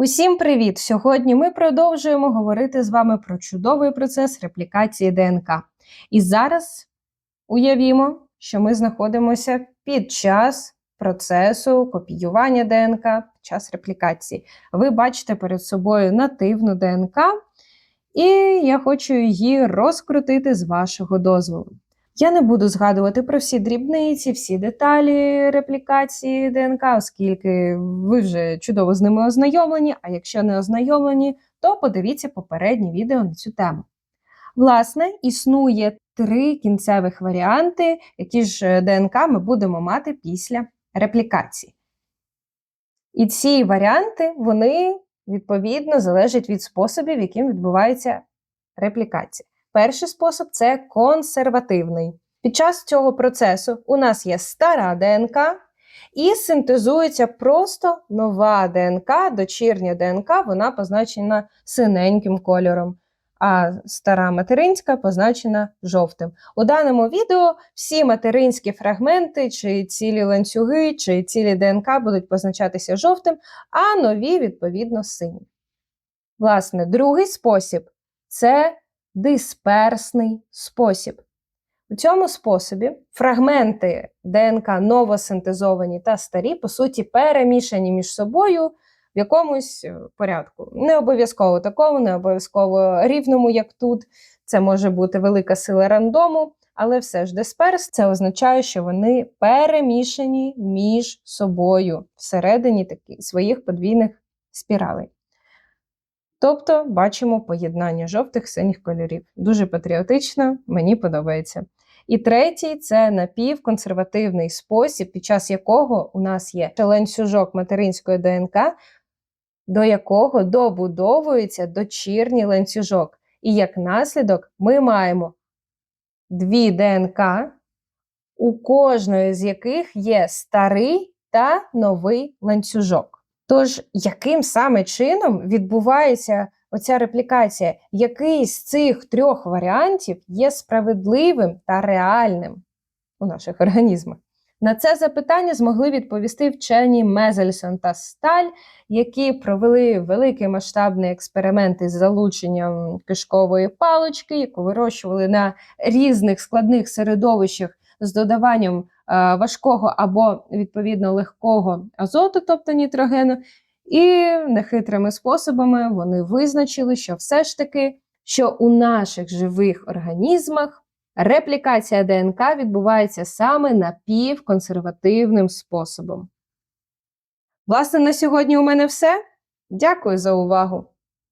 Усім привіт! Сьогодні ми продовжуємо говорити з вами про чудовий процес реплікації ДНК. І зараз уявімо, що ми знаходимося під час процесу копіювання ДНК під час реплікації. Ви бачите перед собою нативну ДНК, і я хочу її розкрутити з вашого дозволу. Я не буду згадувати про всі дрібниці, всі деталі реплікації ДНК, оскільки ви вже чудово з ними ознайомлені. А якщо не ознайомлені, то подивіться попереднє відео на цю тему. Власне, існує три кінцевих варіанти, які ж ДНК ми будемо мати після реплікації. І ці варіанти, вони відповідно залежать від способів, яким відбувається реплікація. Перший спосіб це консервативний. Під час цього процесу у нас є стара ДНК і синтезується просто нова ДНК, дочірня ДНК, вона позначена синеньким кольором, а стара материнська позначена жовтим. У даному відео всі материнські фрагменти, чи цілі ланцюги, чи цілі ДНК будуть позначатися жовтим, а нові, відповідно, синім. Власне, другий спосіб це дисперсний спосіб. У цьому способі фрагменти ДНК новосинтезовані та старі, по суті, перемішані між собою в якомусь е, порядку. Не обов'язково такому, не обов'язково рівному, як тут. Це може бути велика сила рандому, але все ж дисперс це означає, що вони перемішані між собою всередині такі, своїх подвійних спіралей. Тобто бачимо поєднання жовтих синіх кольорів. Дуже патріотично, мені подобається. І третій це напівконсервативний спосіб, під час якого у нас є ланцюжок материнської ДНК, до якого добудовується дочірній ланцюжок. І як наслідок ми маємо дві ДНК, у кожної з яких є старий та новий ланцюжок. Тож, яким саме чином відбувається оця реплікація? Який з цих трьох варіантів є справедливим та реальним у наших організмах? На це запитання змогли відповісти вчені Мезельсон та Сталь, які провели великий масштабний експеримент із залученням кишкової палочки, яку вирощували на різних складних середовищах з додаванням важкого або відповідно легкого азоту, тобто нітрогену, і нехитрими способами вони визначили, що все ж таки, що у наших живих організмах реплікація ДНК відбувається саме напівконсервативним способом. Власне, на сьогодні у мене все. Дякую за увагу!